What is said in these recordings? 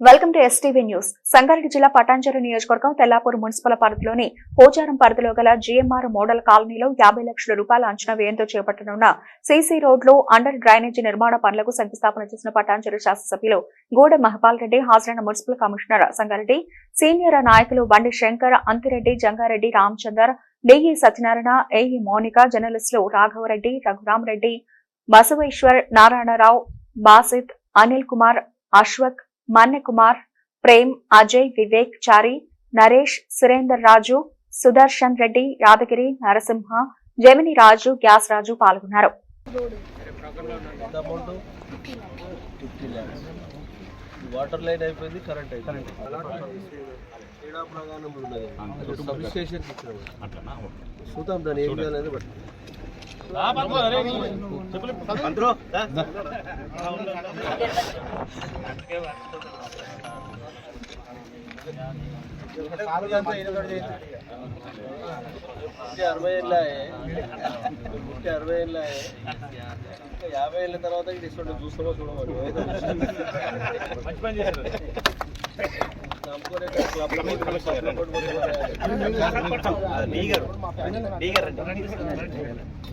Welcome to STV news Sangareddy జిల్లా పటాంజలి నియోజకవర్గం Tellapur municipal పరిధిలోని పోచారం పరిధిలో గల జీఎంఆర్ మోడల్ కాలనీలో యాభై లక్షల రూపాయల అంచనా వ్యయంతో చేపట్టనున్న సీసీ రోడ్లు అండర్ డ్రైనేజీ నిర్మాణ పనులకు శంకుస్థాపన చేసిన పటాంజలి శాసనసభ్యులు గూడ మహపాల్ రెడ్డి హాజరైన మున్సిపల్ కమిషనర్ సంగారెడ్డి సీనియర్ నాయకులు బండి శంకర్ అంతిరెడ్డి జంగారెడ్డి రామచందర్ డిఈ సత్యనారాయణ ఏఈ మౌనిక జర్నలిస్టులు రాఘవరెడ్డి రఘురామరెడ్డి బసవేశ్వర్ నారాయణరావు బాసిత్ అనిల్ కుమార్ అశ్వక్ మన్నె కుమార్ ప్రేమ్ అజయ్ వివేక్ చారి నరేష్ సురేందర్ రాజు సుదర్శన్ రెడ్డి యాదగిరి నరసింహ జమిని రాజు గ్యాస్ రాజు పాల్గొన్నారు. వాటర్ లైన్ అయిపోయింది కరెంట్ అయిపోయింది. సబ్ స్టేషన్ చూద్దాం దాన్ని ఏం చేయాలనేది బట్టి పుట్టి అరవై ఏళ్ళ అరవై ఏళ్ళ ఇంకా యాభై ఏళ్ళ తర్వాత ఇటువంటి చూస్తామో చూడమో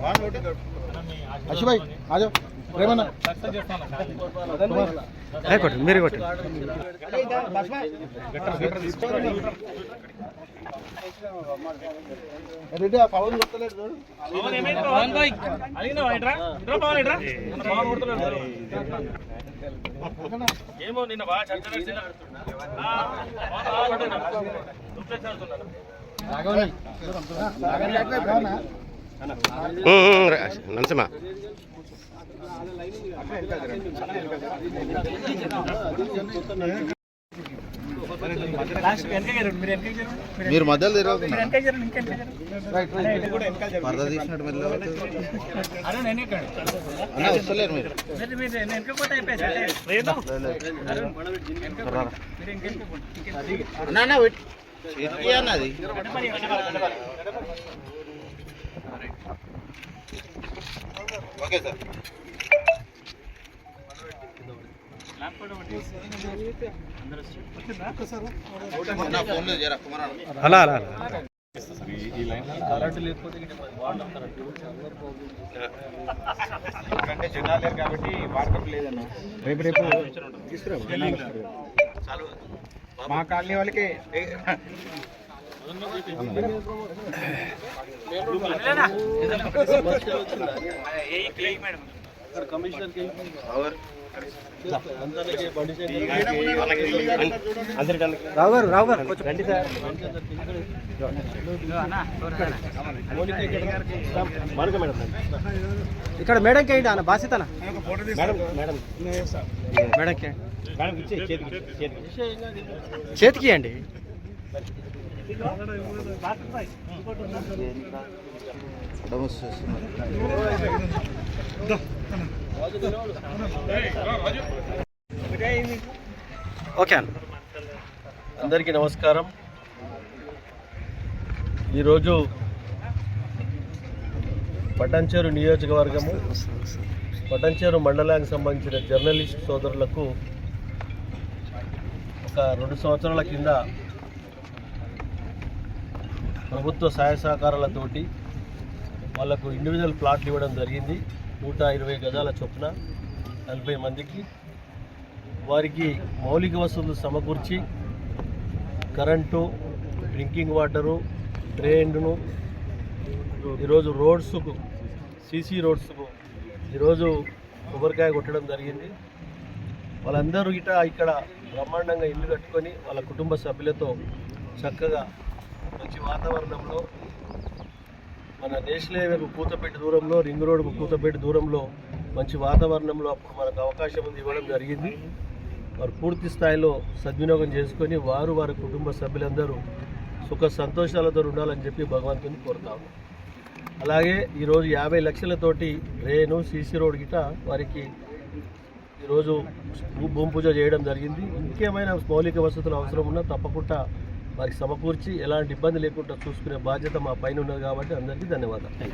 కొనగొట్టు అశుభాయ్ ఆజో రేమన్నా మీరు కొట్టి. రెడ్డి ఆ పవన్ కొట్టలేదు చూడు. ఏమో నిన్న బాగా చర్చ నడిచింది. నరసింహ. మీరు మధ్యలో తిరగకుండా. రైట్ రైట్ పరద తీసినట్టు మెల్ల అన్న వస్తలేరు మీరు. అన్న అన్న వెయిట్. చేతికి అన్న అది ఓకే సార్. అలా అలా వాటర్ ఎందుకంటే జనాలు లేరు కాబట్టి వాట్సాప్ లేదన్న. రేపు రేపు. తీసుకురా మా కాలనీ వాళ్ళకి రావు గారు రావు గారు రండి సార్. ఇక్కడ మేడంకి ఏంటి అన్న బాధ్యతనా మేడం చేతికి ఇవ్వండి ఓకే అందరికీ నమస్కారం. ఈరోజు పటంచేరు నియోజకవర్గము పటంచేరు మండలానికి సంబంధించిన జర్నలిస్ట్ సోదరులకు ఒక రెండు సంవత్సరాల కింద ప్రభుత్వ సహాయ సహకారాలతోటి వాళ్ళకు ఇండివిజువల్ ప్లాట్లు ఇవ్వడం జరిగింది. నూట ఇరవై గజాల చొప్పున నలభై మందికి వారికి మౌలిక వసతులు సమకూర్చి కరెంటు డ్రింకింగ్ వాటరు ట్రైన్ను ఈరోజు రోడ్స్కు సీసీ రోడ్స్కు ఈరోజు కొబ్బరికాయ కొట్టడం జరిగింది. వాళ్ళందరూ ఇట ఇక్కడ బ్రహ్మాండంగా ఇల్లు కట్టుకొని వాళ్ళ కుటుంబ సభ్యులతో చక్కగా మంచి వాతావరణంలో మన నేషనల్ హైవేకు కూతపేట దూరంలో రింగ్ రోడ్కు కూతపేట దూరంలో మంచి వాతావరణంలో అప్పుడు మనకు అవకాశం ఉంది ఇవ్వడం జరిగింది. వారు పూర్తి స్థాయిలో సద్వినియోగం చేసుకొని వారు వారి కుటుంబ సభ్యులందరూ సుఖ సంతోషాలతో ఉండాలని చెప్పి భగవంతుని కోరుతాము. అలాగే ఈరోజు యాభై లక్షలతోటి రేణు సీసీ రోడ్ గిట వారికి ఈరోజు భూమి పూజ చేయడం జరిగింది. ఇంకేమైనా మౌలిక వసతులు అవసరం ఉన్నా తప్పకుండా వారికి సమకూర్చి ఎలాంటి ఇబ్బంది లేకుండా చూసుకునే బాధ్యత మా పైన ఉన్నది కాబట్టి అందరికీ ధన్యవాదాలు.